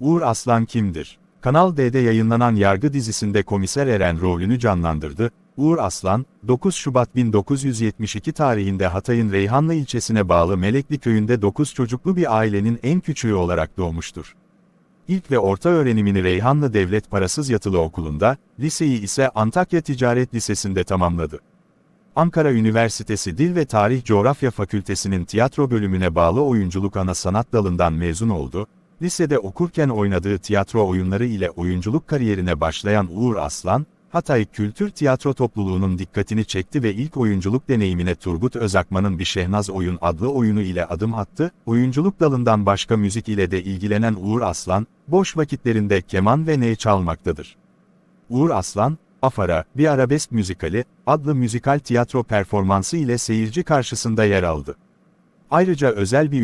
Uğur Aslan kimdir? Kanal D'de yayınlanan Yargı dizisinde komiser Eren rolünü canlandırdı. Uğur Aslan, 9 Şubat 1972 tarihinde Hatay'ın Reyhanlı ilçesine bağlı Melekli köyünde 9 çocuklu bir ailenin en küçüğü olarak doğmuştur. İlk ve orta öğrenimini Reyhanlı Devlet Parasız Yatılı Okulu'nda, liseyi ise Antakya Ticaret Lisesi'nde tamamladı. Ankara Üniversitesi Dil ve Tarih Coğrafya Fakültesinin tiyatro bölümüne bağlı oyunculuk ana sanat dalından mezun oldu. Lisede okurken oynadığı tiyatro oyunları ile oyunculuk kariyerine başlayan Uğur Aslan, Hatay Kültür Tiyatro Topluluğu'nun dikkatini çekti ve ilk oyunculuk deneyimine Turgut Özakman'ın Bir Şehnaz Oyun adlı oyunu ile adım attı. Oyunculuk dalından başka müzik ile de ilgilenen Uğur Aslan, boş vakitlerinde keman ve ney çalmaktadır. Uğur Aslan, Afara, bir arabesk müzikali, adlı müzikal tiyatro performansı ile seyirci karşısında yer aldı. Ayrıca özel bir